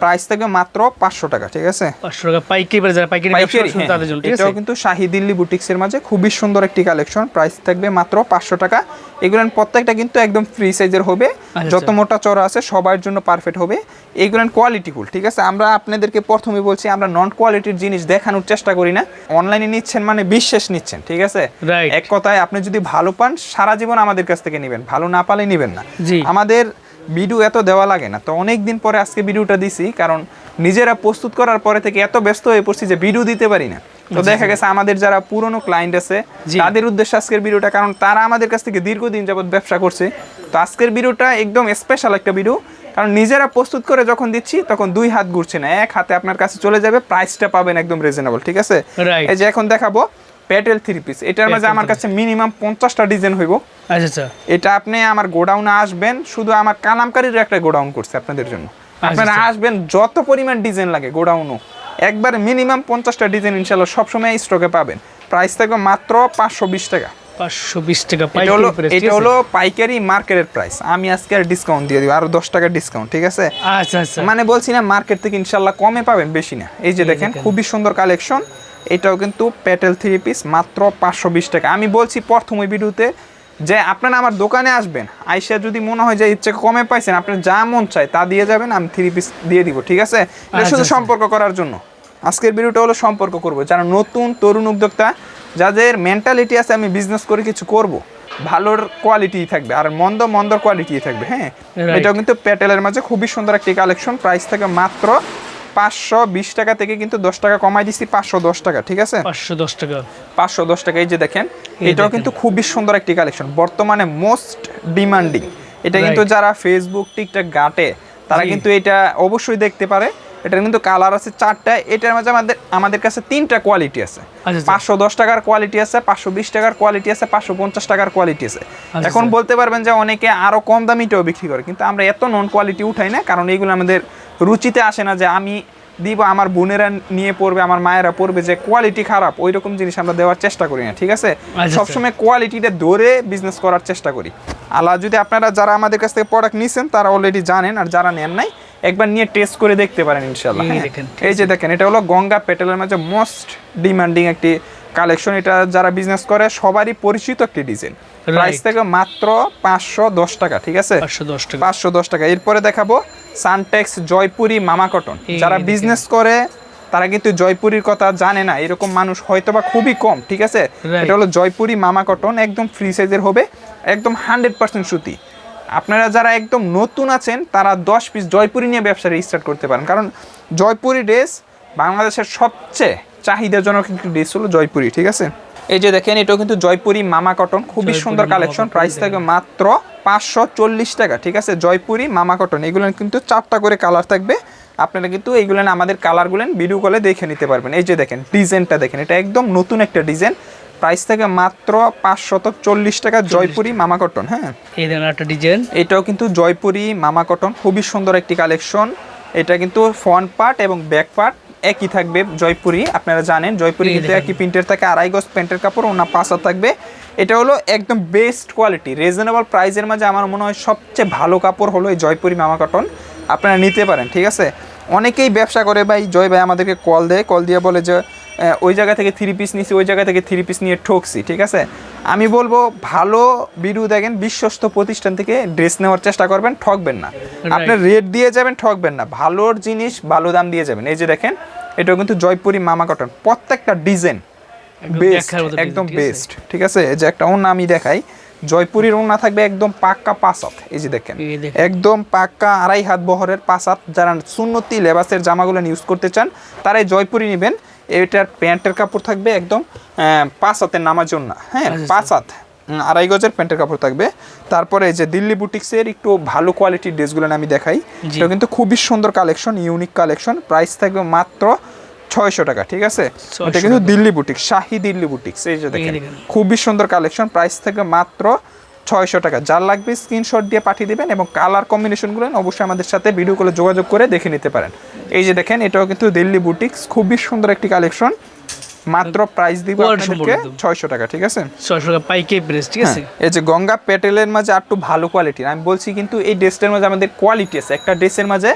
প্রাইস থাকবে মাত্র পাঁচশো টাকা ঠিক আছে? পাঁচশো টাকা পাইকারি বাজার পাইকারি পাইকারি হ্যাঁ। তাদের জন্য এটাও কিন্তু শাহি দিল্লি বুটিক্সের মাঝে খুবই সুন্দর একটি কালেকশন প্রাইস থাকবে মাত্র পাঁচশো টাকা। এগুলো প্রত্যেকটা কিন্তু একদম ফ্রি সাইজের হবে। আচ্ছা। যত মোটা চড়া আছে সবার জন্য পারফেক্ট হবে। এগুলো কোয়ালিটিফুল ঠিক আছে? আমরা আপনাদেরকে প্রথমে বলছি আমরা নন কোয়ালিটির জিনিস দেখানোর চেষ্টা করি না। অনলাইনে নিচ্ছেন মানে বিশ্বাস নিচ্ছেন ঠিক আছে? এক কথায় আপনি যদি ভালো পান সারা জীবন আমাদের কাছ থেকে নেবেন। ভালো না পালে নেবেন না। আমাদের ভিডিও এত দেওয়া লাগে না। তো অনেক দিন পরে আজকে ভিডিওটা দিছি কারণ নিজেরা প্রস্তুত করার পরে থেকে এত ব্যস্ত হয়ে পড়ছি যে ভিডিও দিতে পারি না। তো দেখা গেছে আমাদের যারা পুরনো ক্লায়েন্ট আছে তাদের উদ্দেশ্যে আজকের ভিডিওটা কারণ তারা আমাদের কাছ থেকে দীর্ঘদিন যাবত ব্যবসা করছে। তো আজকের ভিডিওটা একদম স্পেশাল একটা ভিডিও কারণ নিজেরা প্রস্তুত করে যখন দিচ্ছি তখন দুই হাত ঘুরছে না এক হাতে আপনার কাছে চলে যাবে প্রাইসটা পাবেন একদম রিজনেবল ঠিক আছে. এই যে এখন দেখাবো প্যাটেল থ্রি পিস এটার মাঝে আমার কাছে মিনিমাম পঞ্চাশটা ডিজাইন হইব। আচ্ছা আচ্ছা। এটা আপনি আমার গোডাউনে আসবেন শুধু আমার কালামকারীর একটা গোডাউন করছে আপনাদের জন্য। আপনারা আচ্ছা। আসবেন যত পরিমাণ ডিজাইন লাগে গোডাউনও। একবার মিনিমাম পঞ্চাশটা ডিজাইন ইনশাল্লাহ সবসময় স্টকে পাবেন। প্রাইস থাকবে মাত্র পাঁচশো বিশ টাকা। পাঁচশো বিশ টাকা এটা হলো পাইকারি price, ঠিক এটা হলো পাইকারি মার্কেটের প্রাইস আমি আজকে আর ডিসকাউন্ট দিয়ে দিব আরও দশ টাকা ডিসকাউন্ট ঠিক আছে? আচ্ছা আচ্ছা। মানে বলছি না মার্কেট থেকে ইনশাল্লাহ কমে পাবেন বেশি না। এই যে দেখেন। খুবই সুন্দর কালেকশন এটাও কিন্তু প্যাটেল থ্রি পিস মাত্র পাঁচশো বিশ টাকা। আমি বলছি প্রথম ওই ভিডিওতে যে আপনারা আমার দোকানে আসবেন আইসা যদি মনে হয় যে ইচ্ছে কমে পাইছেন আপনার যা মন চায় তা দিয়ে যাবেন আমি থ্রি পিস দিয়ে দিব ঠিক আছে? এটা আচ্ছা, শুধু আচ্ছা। সম্পর্ক করার জন্য। আজকের ভিডিওটা হলো সম্পর্ক করব। যারা নতুন তরুণ উদ্যোক্তা যাদের মেন্টালিটি আছে আমি বিজনেস করে কিছু করব ভালোর কোয়ালিটি থাকবে আর মন্দ মন্দর কোয়ালিটি থাকবে হ্যাঁ. এটাও কিন্তু প্যাটেলের মাঝে খুবই সুন্দর একটি কালেকশন প্রাইস থেকে মাত্র পাঁচশো বিশ টাকা থেকে কিন্তু দশ টাকা কমাই দিচ্ছি পাঁচশো দশ টাকা ঠিক আছে? পাঁচশো দশ টাকা। পাঁচশো দশ টাকা এই যে দেখেন এটাও কিন্তু খুবই সুন্দর একটি কালেকশন। বর্তমানে মোস্ট ডিমান্ডিং। এটা কিন্তু যারা ফেসবুক টিকটক ঘাটে তারা কিন্তু এটা অবশ্যই দেখতে পারে। এটার কিন্তু কালার আছে চারটা এটার মাঝে আমাদের আমাদের কাছে তিনটা কোয়ালিটি আছে। আচ্ছা, আচ্ছা। পাঁচশো দশ টাকার কোয়ালিটি আছে পাঁচশো বিশ টাকার কোয়ালিটি আছে পাঁচশো পঞ্চাশ টাকার কোয়ালিটি আছে। আচ্ছা, এখন। বলতে পারবেন যে অনেকে আরও কম দামিটাও বিক্রি করে কিন্তু আমরা এত নন কোয়ালিটি উঠাই না কারণ এইগুলো আমাদের রুচিতে আসে না যে আমি দিব আমার বোনেরা নিয়ে পড়বে আমার মায়েরা পড়বে যে কোয়ালিটি খারাপ ওই রকম জিনিস আমরা দেওয়ার চেষ্টা করি না ঠিক আছে আচ্ছা। সবসময় কোয়ালিটিটা ধরে বিজনেস করার চেষ্টা করি আল্লাহ যদি আপনারা যারা আমাদের কাছ থেকে প্রোডাক্ট নিছেন তারা অলরেডি জানেন আর যারা নেন নাই একবার নিয়ে টেস্ট করে দেখতে পারেন ইনশাল্লাহ এই হ্যাঁ। এই যে দেখেন এটা হলো গঙ্গা পেটেলের মাঝে মোস্ট ডিমান্ডিং একটি কালেকশন এটা যারা বিজনেস করে সবারই পরিচিত একটি ডিজাইন প্রাইস থেকে মাত্র পাঁচশো দশ টাকা ঠিক আছে? পাঁচশো দশ টাকা। এরপরে দেখাবো সানটেক্স জয়পুরি মামা কটন যারা বিজনেস করে তারা কিন্তু জয়পুরির কথা জানে না। এরকম মানুষ হয়তো বা খুবই কম ঠিক আছে? এটা হলো জয়পুরি মামা কটন একদম ফ্রি সাইজের হবে একদম হান্ড্রেড পার্সেন্ট সুতি। আপনারা যারা একদম নতুন আছেন তারা দশ পিস জয়পুরি নিয়ে ব্যবসা স্টার্ট করতে পারেন। কারণ জয়পুরি ড্রেস বাংলাদেশের সবচেয়ে চাহিদাজনক একটি ড্রেস হলো জয়পুরি ঠিক আছে? এই যে দেখেন এটাও কিন্তু জয়পুরি মামা কটন খুবই সুন্দর কালেকশন প্রাইস থাকবে মাত্র পাঁচশো চল্লিশ টাকা ঠিক আছে? জয়পুরি মামা কটন এগুলো কিন্তু চারটা করে কালার থাকবে। আপনারা কিন্তু এইগুলো আমাদের কালারগুলো ভিডিও কলে দেখে নিতে পারবেন। এই যে দেখেন ডিজাইনটা দেখেন এটা একদম নতুন একটা ডিজাইন প্রাইস থেকে মাত্র পাঁচশত চল্লিশ টাকা জয়পুরি মামা কটন হ্যাঁ? এই একটা ডিজাইন এটাও কিন্তু জয়পুরি মামা কটন খুবই সুন্দর একটি কালেকশন এটা কিন্তু ফ্রন্ট পার্ট এবং ব্যাক পার্ট একই থাকবে জয়পুরি আপনারা জানেন জয়পুরি কিন্তু একই প্রিন্টের থাকে আড়াই গজ প্যান্টের কাপড় ওনা পাঁচা থাকবে। এটা হলো একদম বেস্ট কোয়ালিটি রিজনেবল প্রাইসের মাঝে আমার মনে হয় সবচেয়ে ভালো কাপড় হলো এই জয়পুরি মামা কটন আপনারা নিতে পারেন ঠিক আছে? অনেকেই ব্যবসা করে ভাই জয় ভাই আমাদেরকে কল দেয় কল দিয়ে বলে যে ওই জায়গা থেকে থ্রি পিস নিছি ওই জায়গা থেকে থ্রি পিস নিয়ে ঠকছি ঠিক আছে? আমি বলব ভালো ভিডিও দেখেন বিশ্বস্ত প্রতিষ্ঠান থেকে ড্রেস নেওয়ার চেষ্টা করবেন ঠকবেন না। আপনি রেট দিয়ে যাবেন ঠকবেন না। ভালোর জিনিস ভালো দাম দিয়ে যাবেন। এই যে দেখেন এটাও কিন্তু জয়পুরি মামা কটন প্রত্যেকটা ডিজাইন একদম বেস্ট একদম ঠিক আছে? বেস্ট ঠিক আছে? এই যে একটা ওনা আমি দেখাই জয়পুরির ওনা থাকবে একদম পাক্কা পাঁচাত এই যে দেখেন দেখেন। একদম পাক্কা আড়াই হাত বহরের পাঁচাত যারা সুন্নতি লেবাসের জামাগুলো ইউজ করতে চান তারাই জয়পুরি নেবেন। এটার প্যান্টের কাপড় থাকবে একদম পাঁচ হাতের নামার জন্য হ্যাঁ আচ্ছা, পাঁচ হাত আড়াই গজের প্যান্টের কাপড় থাকবে তারপরে যে দিল্লি বুটিক্সের একটু ভালো কোয়ালিটির ড্রেসগুলো আমি দেখাই। এটা কিন্তু খুবই সুন্দর কালেকশন ইউনিক কালেকশন প্রাইস থাকবে মাত্র ছয়শো টাকা ঠিক আছে এটা কিন্তু দিল্লি বুটিক শাহি দিল্লি বুটিক্স এই যে দেখেন। খুবই সুন্দর কালেকশন প্রাইস থাকবে মাত্র ছয়শো টাকা। যার লাগবে স্ক্রিনশট দিয়ে পাঠিয়ে দিবেন এবং কালার কম্বিনেশনগুলো অবশ্যই আমাদের সাথে ভিডিও কলে যোগাযোগ করে দেখে নিতে পারেন। এই যে দেখেন এটাও কিন্তু দিল্লি বুটিক্স খুবই সুন্দর একটি কালেকশন মাত্র প্রাইস দিব আপনাদেরকে সম্পূর্ণ একদম। ছয়শো টাকা ঠিক আছে? ছয়শো টাকা পাইকে প্রেস ঠিক আছে? হ্যাঁ, এই যে গঙ্গা প্যাটেলের মাঝে আর একটু ভালো কোয়ালিটির আমি বলছি কিন্তু এই ড্রেসটার মাঝে আমাদের কোয়ালিটি আছে। একটা ড্রেসের মাঝে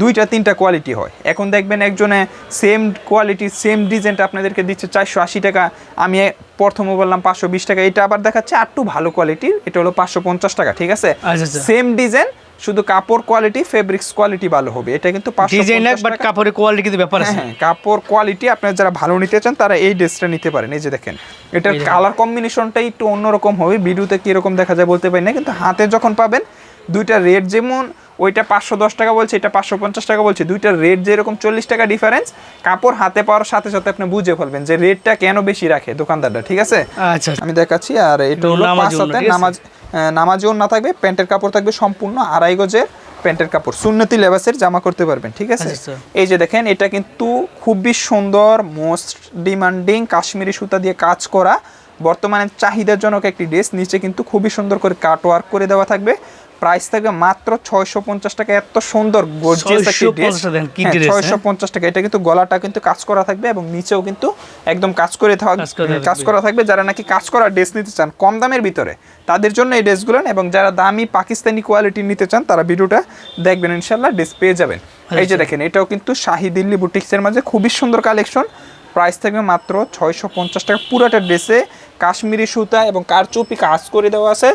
দুইটা তিনটা কোয়ালিটি হয়। এখন দেখবেন একজনে সেম কোয়ালিটি সেম ডিজাইনটা আপনাদেরকে দিচ্ছে চারশো আশি টাকা আমি প্রথমে বললাম পাঁচশো বিশ টাকা এটা আবার দেখাচ্ছে আর একটু ভালো কোয়ালিটির এটা হলো পাঁচশো পঞ্চাশ টাকা ঠিক আছে? আচ্ছা, আচ্ছা। সেম ডিজাইন শুধু কাপড় কোয়ালিটি ফেব্রিক্স কোয়ালিটি ভালো হবে এটা কিন্তু ডিজাইন বাট কাপড়ের কোয়ালিটি কিন্তু ব্যাপার হ্যাঁ আছে। হ্যাঁ কাপড় কোয়ালিটি আপনারা যারা ভালো নিতে চান তারা এই ড্রেসটা নিতে পারেন এই যে দেখেন। এটার। কালার কম্বিনেশনটা একটু অন্যরকম হবে ভিডিওতে কীরকম দেখা যায় বলতে পারি না কিন্তু হাতে যখন পাবেন দুইটা রেট যেমন ওইটা পাঁচশো দশ টাকা বলছে এটা পাঁচশো পঞ্চাশ টাকা বলছে দুইটার রেট যেরকম চল্লিশ টাকা ডিফারেন্স কাপড় হাতে পাওয়ার সাথে সাথে আপনি বুঝে ফেলবেন যে রেটটা কেন বেশি রাখে দোকানদারটা ঠিক আছে আচ্ছা আমি দেখাচ্ছি আর এটা হলো পাঁচ হাতে আছে? নামাজ আহ, নামাজি ওড়না থাকবে প্যান্টের কাপড় থাকবে সম্পূর্ণ আড়াই গজের প্যান্টের কাপড় সুন্নতি লেবাসের জামা করতে পারবেন ঠিক আছে আচ্ছা, আচ্ছা। এই যে দেখেন এটা কিন্তু খুবই সুন্দর মোস্ট ডিমান্ডিং কাশ্মীরি সুতা দিয়ে কাজ করা বর্তমানে চাহিদাজনক একটি ড্রেস নিচে কিন্তু খুবই সুন্দর করে কাট ওয়ার্ক করে দেওয়া থাকবে প্রাইস থাকবে মাত্র ছয়শো পঞ্চাশ টাকা। এত সুন্দর গর্জিয়াস একটি 650 ড্রেস টাকা দেখেন, কি dress, ছয়শো হ্যাঁ? পঞ্চাশ টাকা। এটা কিন্তু গলাটা কিন্তু কাজ করা থাকবে এবং নিচেও কিন্তু একদম কাজ করে কাজ করা থাকবে। যারা নাকি কাজ করা ড্রেস নিতে চান কম দামের ভিতরে তাদের জন্য এই ড্রেসগুলো এবং যারা দামি পাকিস্তানি কোয়ালিটি নিতে চান তারা ভিডিওটা দেখবেন ইনশাল্লাহ ড্রেস পেয়ে যাবেন। এই যে। দেখেন এটাও কিন্তু শাহি দিল্লি বুটিক্সের মাঝে খুবই সুন্দর কালেকশন প্রাইস থাকবে মাত্র ছয়শো পঞ্চাশ টাকা। পুরোটা ড্রেসে কাশ্মীরি সুতা এবং কারচুপি কাজ করে দেওয়া আছে।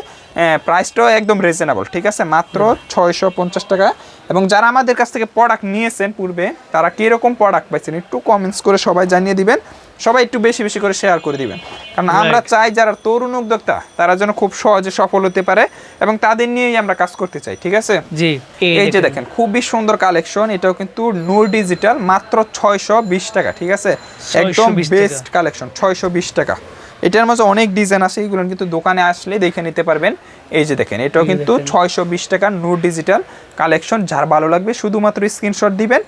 প্রাইসটাও একদম রিজনেবল ঠিক আছে? মাত্র ছয়শো পঞ্চাশ টাকা। এবং যারা আমাদের কাছ থেকে প্রোডাক্ট নিয়েছেন পূর্বে তারা কীরকম প্রোডাক্ট পাইছেন একটু কমেন্টস করে সবাই জানিয়ে দিবেন। সবাই একটু বেশি বেশি করে শেয়ার করে দিবেন। কারণ আমরা চাই যারা তরুণ উদ্যোক্তা তারা যেন খুব সহজে সফল হতে পারে এবং তাদের নিয়েই আমরা কাজ করতে চাই ঠিক আছে? জি এই যে দেখেন। খুবই সুন্দর কালেকশন এটাও কিন্তু নূর ডিজিটাল মাত্র ছয়শো বিশ টাকা ঠিক আছে? একদম বেস্ট কালেকশন ছয়শো বিশ টাকা। এটার মাঝে অনেক ডিজাইন আছে এগুলো কিন্তু দোকানে আসলে দেখে নিতে পারবেন। এই যে দেখেন এটাও কিন্তু ছয়শো বিশ টাকা নূর ডিজিটাল কালেকশন যার ভালো লাগবে শুধুমাত্র স্ক্রিনশট দিবেন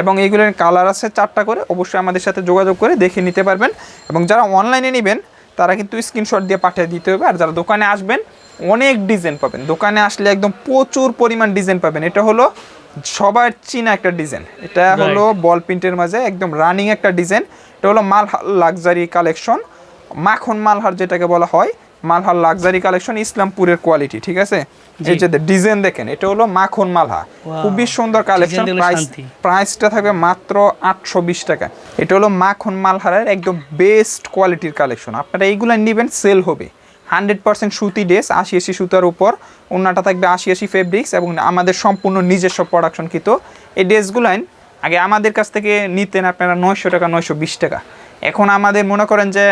এবং এইগুলোর কালার আছে চারটা করে অবশ্যই আমাদের সাথে যোগাযোগ করে দেখে নিতে পারবেন। এবং যারা অনলাইনে নেবেন তারা কিন্তু স্ক্রিনশট দিয়ে পাঠিয়ে দিতে হবে। আর যারা দোকানে আসবেন অনেক ডিজাইন পাবেন। দোকানে আসলে একদম প্রচুর পরিমাণ ডিজাইন পাবেন। এটা হলো সবার চীনা একটা ডিজাইন এটা হলো বল প্রিন্টের মাঝে একদম রানিং একটা ডিজাইন এটা হলো মাল লাক্সারি কালেকশন মাখন মালহার যেটাকে বলা হয় মালহার লাক্সারি কালেকশন ইসলামপুরের কোয়ালিটি ঠিক আছে? এই যে ডিজাইন দেখেন এটা হলো মাখন মালহা। খুবই সুন্দর কালেকশন প্রাইস প্রাইসটা থাকবে মাত্র আটশো বিশ টাকা। এটা হলো মাখন মালহারের একদম বেস্ট কোয়ালিটির কালেকশন আপনারা এইগুলো নেবেন সেল হবে। হান্ড্রেড পার্সেন্ট সুতি ড্রেস আশি আশি সুতার উপর। অন্যটা থাকবে আশি আশি ফেব্রিক্স এবং আমাদের সম্পূর্ণ নিজস্ব প্রোডাকশন কিত। এই ড্রেসগুলাইন আগে আমাদের কাছ থেকে নিতেন আপনারা নয়শো টাকা নয়শো বিশ টাকা। এখন আমাদের মনে করেন যে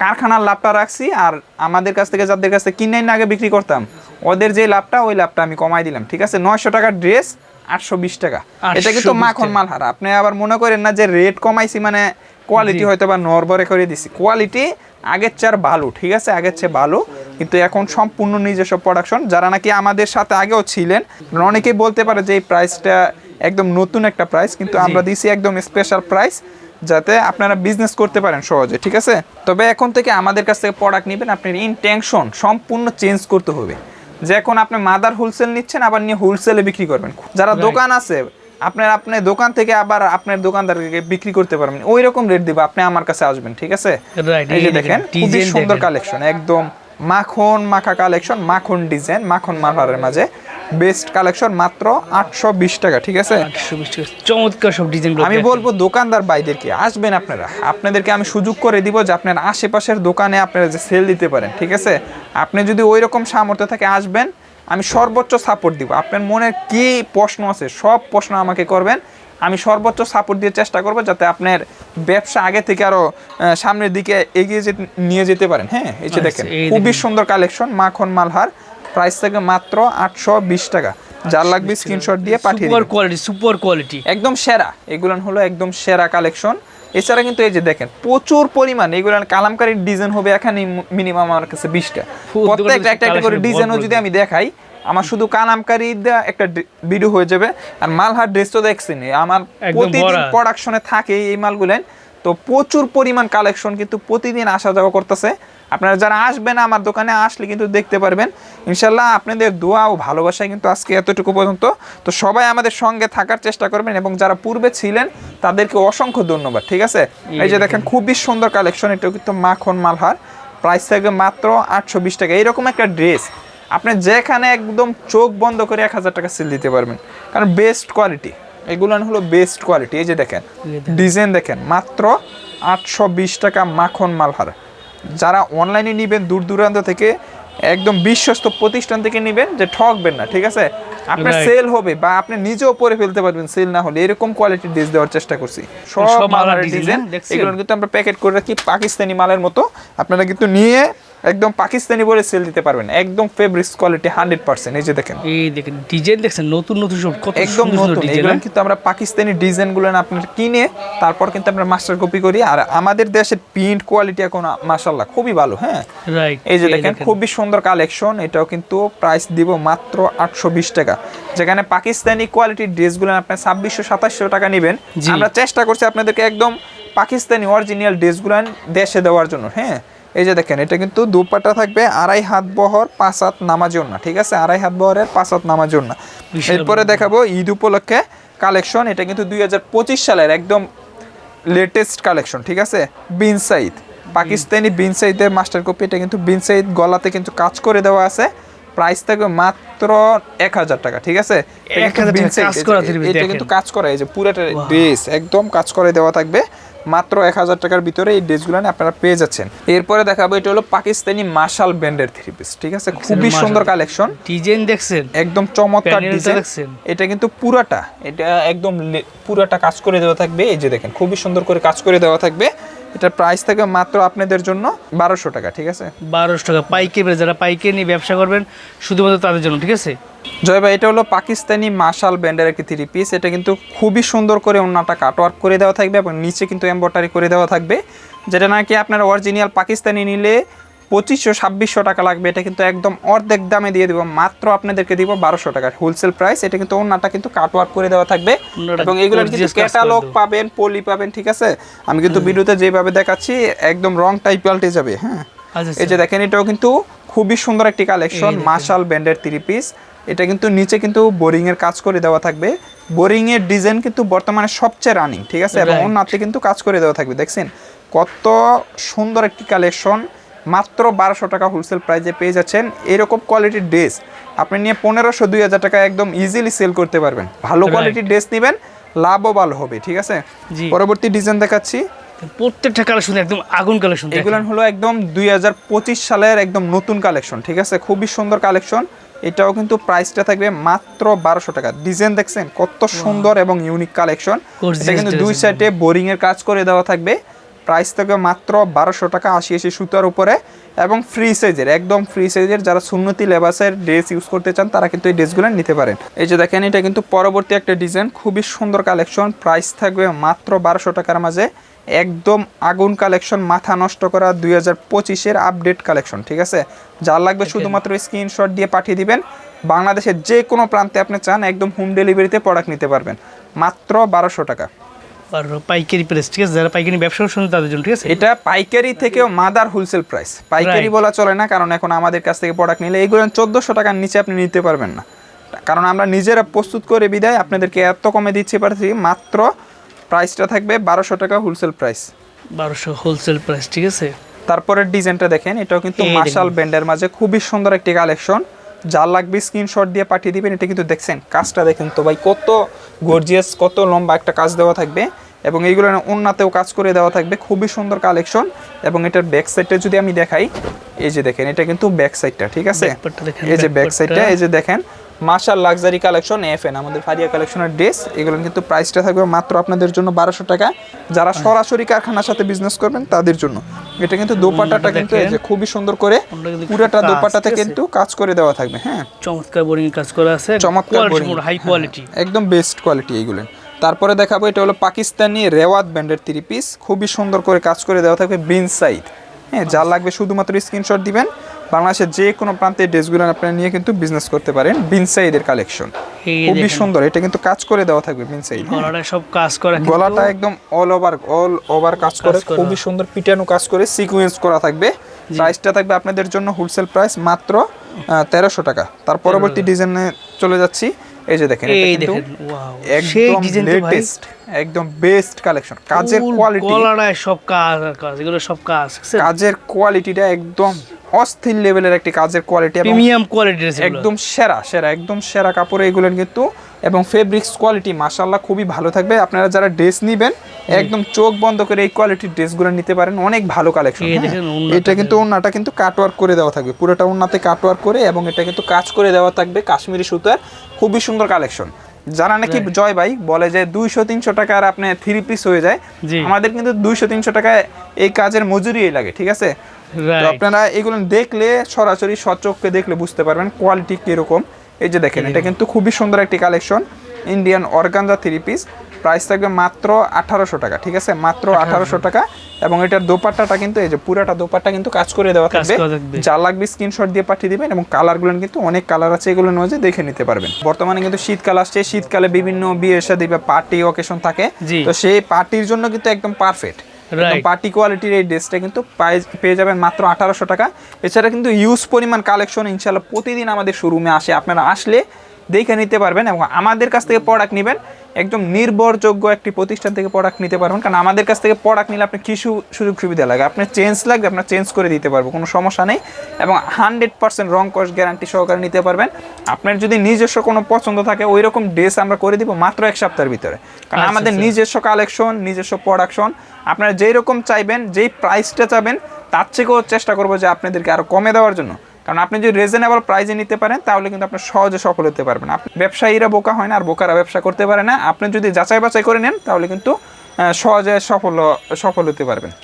কারখানার লাভটা রাখছি আর আমাদের কাছ থেকে যাদের কাছ থেকে কিনে না আগে বিক্রি করতাম ওদের যে লাভটা ওই লাভটা আমি কমাই দিলাম ঠিক আছে? নয়শো টাকার ড্রেস আটশো বিশ টাকা। এটা কিন্তু মাখন টাকা। মালহার। আপনি আবার মনে করেন না যে রেট কমাইছি মানে কোয়ালিটি হয়তো বা নরবরে করে দিছি। কোয়ালিটি আগের চেয়ে আর ভালো ঠিক আছে? আগের চেয়ে ভালো। কিন্তু এখন সম্পূর্ণ নিজস্ব প্রোডাকশন যারা নাকি আমাদের সাথে আগেও ছিলেন অনেকেই বলতে পারে যে এই প্রাইসটা একদম নতুন একটা প্রাইস কিন্তু আমরা দিছি একদম স্পেশাল প্রাইস যাতে আপনারা বিজনেস করতে পারেন সহজে ঠিক আছে? তবে এখন থেকে আমাদের কাছ থেকে প্রোডাক্ট নেবেন আপনার ইনটেনশন সম্পূর্ণ চেঞ্জ করতে হবে। যে এখন আপনি মাদার হোলসেল নিচ্ছেন আবার নিয়ে হোলসেলে বিক্রি করবেন। যারা দোকান আছে আপনার আপনার দোকান থেকে আবার আপনার দোকানদারকে বিক্রি করতে পারবেন। ওই রকম রেট দিব আপনি আমার কাছে আসবেন ঠিক আছে? এই যে দেখেন খুবই সুন্দর কালেকশন একদম মাখন মাখা কালেকশন মাখন ডিজাইন মাখন মালহারের মাঝে। বেস্ট কালেকশন মাত্র আটশো বিশ টাকা ঠিক আছে? চমৎকার সব ডিজাইন আমি বলব দোকানদার বাইদেরকে আসবেন আপনারা। আপনাদেরকে আমি সুযোগ করে দিব যে আপনার আশেপাশের দোকানে আপনারা যে সেল দিতে পারেন ঠিক আছে? আপনি যদি ওই রকম সামর্থ্য থেকে আসবেন আমি সর্বোচ্চ সাপোর্ট দিব। আপনার মনে কি প্রশ্ন আছে সব প্রশ্ন আমাকে করবেন। আমি সর্বোচ্চ সাপোর্ট দিয়ে চেষ্টা করব যাতে আপনার ব্যবসা আগে থেকে আরও সামনের দিকে এগিয়ে নিয়ে যেতে পারেন। হ্যাঁ এই যে দেখেন খুবই সুন্দর কালেকশন মাখন মালহার। প্রাইস থেকে মাত্র আটশো বিশ টাকা। যার লাগবে স্ক্রিনশট দিয়ে পাঠিয়ে সুপার কোয়ালিটি সুপার কোয়ালিটি একদম সেরা। এগুলান হলো একদম সেরা কালেকশন এছাড়া কিন্তু এই যে দেখেন প্রচুর পরিমাণ। এগুলান কালামকারীর ডিজাইন হবে এখানে মিনিমাম আমার কাছে বিশটা। প্রত্যেকটা একটা একটা করে ডিজাইনও যদি আমি দেখাই আমার শুধু কালামকারী একটা ভিডিও হয়ে যাবে। আর মালহার ড্রেস তো দেখছেন আমার প্রতিদিন। প্রোডাকশনে থাকে এই মালগুলেন। তো প্রচুর পরিমাণ কালেকশন কিন্তু প্রতিদিন আসা যাওয়া করতেছে। আপনারা যারা আসবেন আমার দোকানে আসলে কিন্তু দেখতে পারবেন। ইনশাল্লাহ আপনাদের দোয়া ও ভালোবাসায় কিন্তু আজকে এতটুকু পর্যন্ত। তো সবাই আমাদের সঙ্গে থাকার চেষ্টা করবেন এবং যারা পূর্বে ছিলেন তাদেরকে অসংখ্য ধন্যবাদ ঠিক আছে? এই যে দেখেন খুবই সুন্দর কালেকশন এটাও কিন্তু মাখন মালহার। প্রাইস থাকবে মাত্র আটশো বিশ টাকা। এইরকম একটা ড্রেস আপনি যেখানে একদম চোখ বন্ধ করে এক হাজার টাকা সিল দিতে পারবেন। কারণ বেস্ট কোয়ালিটি এগুলো হলো বেস্ট কোয়ালিটি এই যে দেখেন ডিজাইন দেখেন মাত্র আটশো বিশ টাকা মাখন মালহার। যারা অনলাইনে নেবেন দূর দূরান্ত থেকে একদম বিশ্বস্ত প্রতিষ্ঠান থেকে নেবেন যে ঠকবেন না ঠিক আছে? আপনার সেল হবে বা আপনি নিজেও পরে ফেলতে পারবেন সেল না হলে এরকম কোয়ালিটির ড্রেস দেওয়ার চেষ্টা করছি। সব মালার ডিজাইন? এগুলো কিন্তু আমরা প্যাকেট করে রাখি পাকিস্তানি মালের মতো। আপনারা কিন্তু নিয়ে একদম পাকিস্তানি বলে সেল দিতে পারবেন। একদম ফেব্রিক্স কোয়ালিটি হান্ড্রেড পার্সেন্ট এই যে দেখেন। এই দেখেন ডিজাইন দেখছেন? নতুন নতুন সব কত একদম নতুন। এগুলো কিন্তু আমরা পাকিস্তানি ডিজাইনগুলো আপনার কিনে তারপর কিন্তু আমরা মাস্টার কপি করি। আর আমাদের দেশের প্রিন্ট কোয়ালিটি এখন মাশাল্লাহ খুবই ভালো হ্যাঁ? রাইট এই যে দেখেন খুবই সুন্দর কালেকশন এটাও কিন্তু প্রাইস দিব মাত্র আটশো বিশ টাকা। যেখানে পাকিস্তানি কোয়ালিটির ড্রেসগুলো আপনি ছাব্বিশশো সাতাশশো টাকা নেবেন। আমরা চেষ্টা করছি আপনাদেরকে একদম পাকিস্তানি অরিজিনাল ড্রেসগুলো দেশে দেওয়ার জন্য হ্যাঁ? এই যে দেখেন এটা কিন্তু দুপাটা থাকবে আড়াই হাত বহর পাঁচ হাত নামাজের না ঠিক আছে? আড়াই হাত বহরের পাঁচ হাত নামাজের না এরপরে দেখাবো ঈদ উপলক্ষে কালেকশন এটা কিন্তু দুই সালের একদম লেটেস্ট কালেকশন ঠিক আছে? বিন সাইদ পাকিস্তানি বিন সাইদের মাস্টার কপি এটা কিন্তু বিন সাইদ গলাতে কিন্তু কাজ করে দেওয়া আছে। প্রাইস থাকবে মাত্র এক হাজার টাকা ঠিক আছে? এটা কিন্তু 1000 বিন টাকা সাইদ, কাজ করা এই যে- থাকবে, এটা দেখেন। কিন্তু কাজ করা এই যে পুরোটা ড্রেস একদম কাজ করে দেওয়া থাকবে। মাত্র এক হাজার টাকার ভিতরে এই ড্রেসগুলো আপনারা পেয়ে যাচ্ছেন। এরপরে দেখাবো এটা হলো পাকিস্তানি মার্শাল ব্যান্ডের থ্রি পিস ঠিক আছে? খুবই সুন্দর কালেকশন ডিজাইন দেখছেন? একদম চমৎকার ডিজাইন। দেখছেন? এটা কিন্তু পুরাটা এটা একদম পুরাটা কাজ করে দেওয়া থাকবে। এই যে দেখেন খুবই সুন্দর করে কাজ করে দেওয়া থাকবে। এটার প্রাইস থাকে মাত্র আপনাদের জন্য বারোশো টাকা ঠিক আছে? বারোশো টাকা। পাইকারি যারা পাইকারি নিয়ে ব্যবসা করবেন শুধুমাত্র তাদের জন্য ঠিক আছে? জয় ভাই এটা হলো পাকিস্তানি মাশাল ব্যান্ডের একটি থ্রি পিস এটা কিন্তু খুবই সুন্দর করে ওনাটা কাটওয়ার্ক করে দেওয়া থাকবে এবং নিচে কিন্তু এম্বয়ডারি করে দেওয়া থাকবে। যেটা নাকি আপনার অরিজিনাল পাকিস্তানি নিলে পঁচিশশো ছাব্বিশশো টাকা লাগবে। এটা কিন্তু একদম অর্ধেক দামে দিয়ে দিব। মাত্র আপনাদেরকে দিব বারোশো টাকা। হোলসেল প্রাইস এটা কিন্তু ওনাটা কিন্তু কাটওয়ার্ক করে দেওয়া থাকবে। এবং এগুলোর কিন্তু ক্যাটালগ। পাবেন পলি পাবেন ঠিক আছে? আমি কিন্তু ভিডিওতে যেভাবে দেখাচ্ছি একদম রং টাইপ পাল্টে যাবে হ্যাঁ? আচ্ছা এই যে দেখেন এটাও কিন্তু খুবই সুন্দর একটি কালেকশন। মার্শাল ব্যান্ডের থ্রি পিস এটা কিন্তু নিচে কিন্তু বোরিং এর কাজ করে দেওয়া থাকবে। বোরিং এর ডিজাইন কিন্তু বর্তমানে সবচেয়ে রানিং ঠিক আছে? এবং. অন্যতে কিন্তু কাজ করে দেওয়া থাকবে দেখছেন? কত সুন্দর একটি কালেকশন মাত্র বারোশো টাকা হোলসেল প্রাইজে পেয়ে যাচ্ছেন এরকম কোয়ালিটির ড্রেস আপনি নিয়ে পনেরোশো দুই হাজার টাকা একদম ইজিলি সেল করতে পারবেন। ভালো কোয়ালিটির ড্রেস নেবেন লাভও ভালো হবে ঠিক আছে? পরবর্তী ডিজাইন দেখাচ্ছি। প্রত্যেকটা কালেকশন একদম আগুন কালেকশন এগুলো হলো একদম দুই হাজার পঁচিশ সালের একদম নতুন কালেকশন ঠিক আছে? খুবই সুন্দর কালেকশন এটাও কিন্তু প্রাইসটা থাকবে মাত্র বারোশো টাকা। ডিজাইন দেখছেন? কত সুন্দর এবং ইউনিক কালেকশন এটা কিন্তু দুই সাইডে বোরিং এর কাজ করে দেওয়া থাকবে। প্রাইস থাকবে মাত্র বারোশো টাকা আশি আশি সুতার উপরে এবং ফ্রি সাইজের একদম ফ্রি সাইজের যারা সুন্নতি লেবাসের ড্রেস ইউজ করতে চান তারা কিন্তু এই ড্রেসগুলো নিতে পারেন। এই যে দেখেন এটা কিন্তু পরবর্তী একটা ডিজাইন খুবই সুন্দর কালেকশন প্রাইস থাকবে মাত্র বারোশো টাকার মাঝে। একদম আগুন কালেকশন মাথা নষ্ট করা দুই হাজার পঁচিশের আপডেট কালেকশন ঠিক আছে? যার লাগবে শুধুমাত্র স্ক্রিনশট দিয়ে পাঠিয়ে দিবেন। বাংলাদেশের যে কোনো প্রান্তে আপনি চান একদম হোম ডেলিভারিতে প্রোডাক্ট নিতে পারবেন। মাত্র বারোশো টাকা। আর পাইকারি প্রেস ঠিক আছে? যারা পাইকারি ব্যবসা শুনে তাদের জন্য ঠিক আছে? এটা পাইকারি থেকেও মাদার হোলসেল প্রাইস পাইকারি বলা চলে না কারণ এখন আমাদের কাছ থেকে প্রোডাক্ট নিলে এগুলো চোদ্দোশো টাকার নিচে আপনি নিতে পারবেন না। কারণ আমরা নিজেরা প্রস্তুত করে বিদায় আপনাদেরকে এত কমে দিচ্ছি পারছি মাত্র প্রাইসটা থাকবে বারোশো টাকা হোলসেল প্রাইস বারোশো হোলসেল প্রাইস ঠিক আছে? তারপরের ডিজাইনটা দেখেন এটাও কিন্তু মার্শাল ব্যান্ডের মাঝে খুবই সুন্দর একটি কালেকশন যার লাগবে স্ক্রিনশট দিয়ে পাঠিয়ে দিবেন এটা কিন্তু দেখছেন। কাজটা দেখেন তো ভাই কত গর্জিয়াস কত লম্বা একটা কাজ দেওয়া থাকবে এবং এইগুলো অন্যতেও কাজ করে দেওয়া থাকবে। খুবই সুন্দর কালেকশন এবং এটার ব্যাক সাইডটা যদি আমি দেখাই এই যে দেখেন এটা কিন্তু ব্যাক সাইডটা ঠিক আছে? এই যে ব্যাক সাইডটা। এই যে দেখেন Marshal luxury collection F N আমাদের ফারিয়া কালেকশনের ড্রেস। এগুলো কিন্তু প্রাইসটা থাকবে মাত্র আপনাদের জন্য বারোশো টাকা। যারা সরাসরি কারখানার সাথে বিজনেস করবেন তাদের জন্য। এটা কিন্তু দোপাটাটা কিন্তু এই যে খুবই সুন্দর করে পুরোটা দোপাটাতে কিন্তু কাজ করে দেওয়া থাকবে হ্যাঁ। চমৎকার বোরিং কাজ করা আছে। চমৎকার। হাই হ্যাঁ, কোয়ালিটি একদম বেস্ট কোয়ালিটি এইগুলো। তারপরে দেখাবো এটা হলো পাকিস্তানি রেওয়াত ব্যান্ডের থ্রি পিস খুবই সুন্দর করে কাজ করে দেওয়া থাকবে বিন সাইড হ্যাঁ যা লাগবে শুধুমাত্র স্ক্রিনশট দিবেন। বাংলাদেশের যে কোনো প্রান্তে ড্রেসগুলো আপনারা নিয়ে কিন্তু বিজনেস করতে পারেন। বিন সাইডের কালেকশন খুবই সুন্দর এটা কিন্তু কাজ করে দেওয়া থাকবে বিন সাইড গলাটা সব কাজ করা গলাটা একদম অল ওভার অল ওভার কাজ করে খুবই সুন্দর পিটানো কাজ করে সিকোয়েন্স করা থাকবে। প্রাইসটা থাকবে আপনাদের জন্য হোলসেল প্রাইস মাত্র তেরোশো টাকা। তার পরবর্তী ডিজাইনে চলে যাচ্ছি। এই যে দেখেন একদম লেটেস্ট একদম বেস্ট কালেকশন কাজের কোয়ালিটি গলাটায় সব কাজ কাজ এগুলো সব কাজ। কাজের কোয়ালিটিটা একদম অস্থির লেভেলের একটি কাজের কোয়ালিটি প্রিমিয়াম কোয়ালিটির একদম সেরা সেরা একদম সেরা কাপড়ে এগুলো কিন্তু এবং ফেব্রিক্স কোয়ালিটি মাশাল্লাহ খুবই ভালো থাকবে। আপনারা যারা ড্রেস নেবেন একদম চোখ বন্ধ করে এই কোয়ালিটির ড্রেসগুলো নিতে পারেন। অনেক ভালো কালেকশন ওড়নাটা এটা কিন্তু ওড়নাটা কিন্তু কাটওয়ার্ক করে দেওয়া থাকবে। পুরোটা ওড়নাতে কাটওয়ার্ক করে এবং এটা কিন্তু কাজ করে দেওয়া থাকবে কাশ্মীরি সুতার। খুবই সুন্দর কালেকশন যারা নাকি জয় ভাই বলে যে দুইশো তিনশো টাকার আপনি থ্রি পিস হয়ে যায় আমাদের কিন্তু দুইশো তিনশো টাকায় এই কাজের মজুরি লাগে ঠিক আছে? তো আপনারা এগুলো দেখলে সরাসরি সচক্ষে দেখলে বুঝতে পারবেন কোয়ালিটি কীরকম। এই যে দেখেন এটা কিন্তু খুবই সুন্দর একটি collection Indian organza three piece price থাকবে মাত্র আঠারোশো টাকা ঠিক আছে? মাত্র আঠারোশো। টাকা। এবং এটার দোপাট্টাটা কিন্তু এই যে পুরাটা দোপাট্টা কিন্তু কাজ করে দেওয়া থাকবে। যা লাগবে স্ক্রিনশট দিয়ে পাঠিয়ে দিবেন এবং কালারগুলো কিন্তু অনেক কালার আছে এগুলো নজে দেখে নিতে পারবেন। বর্তমানে কিন্তু শীতকাল আসছে শীতকালে বিভিন্ন বিয়ে শাদী বা পার্টি অকেশন থাকে। তো সেই পার্টির জন্য কিন্তু একদম পারফেক্ট. পার্টি কোয়ালিটির এই ড্রেসটা কিন্তু পেয়ে যাবেন মাত্র আঠারোশো টাকা। এছাড়া কিন্তু ইউজ পরিমাণ কালেকশন ইনশাল্লাহ প্রতিদিন আমাদের শোরুমে আসে। আপনারা আসলে দেখে নিতে পারবেন এবং আমাদের কাছ থেকে প্রোডাক্ট নেবেন। একদম নির্ভরযোগ্য একটি প্রতিষ্ঠান থেকে প্রোডাক্ট নিতে পারবেন। কারণ আমাদের কাছ থেকে প্রোডাক্ট নিলে আপনি কিছু সুযোগ সুবিধা লাগে? আপনার চেঞ্জ লাগবে আপনার চেঞ্জ করে দিতে পারব কোনো সমস্যা নেই। এবং হান্ড্রেড পার্সেন্ট রং কস্ট গ্যারান্টি সহকারে নিতে পারবেন। আপনার যদি নিজস্ব কোনো পছন্দ থাকে ওই রকম ড্রেস আমরা করে দিব মাত্র এক সপ্তাহের ভিতরে। কারণ আচ্ছা, আমাদের আচ্ছা। নিজস্ব কালেকশন নিজস্ব প্রোডাকশন আপনারা যেই রকম চাইবেন যেই প্রাইসটা চাবেন তার থেকেও চেষ্টা করব যে আপনাদেরকে আরও কমে দেওয়ার জন্য। কারণ আপনি যদি রিজনেবল প্রাইজে নিতে পারেন, তাহলে কিন্তু আপনি সহজে সফল হতে পারবেন। ব্যবসায়ীরা বোকা হয় না, আর বোকারা ব্যবসা করতে পারে না। আপনি যদি যাচাই বাছাই করে নেন, তাহলে কিন্তু সহজে সফল সফল হতে পারবেন।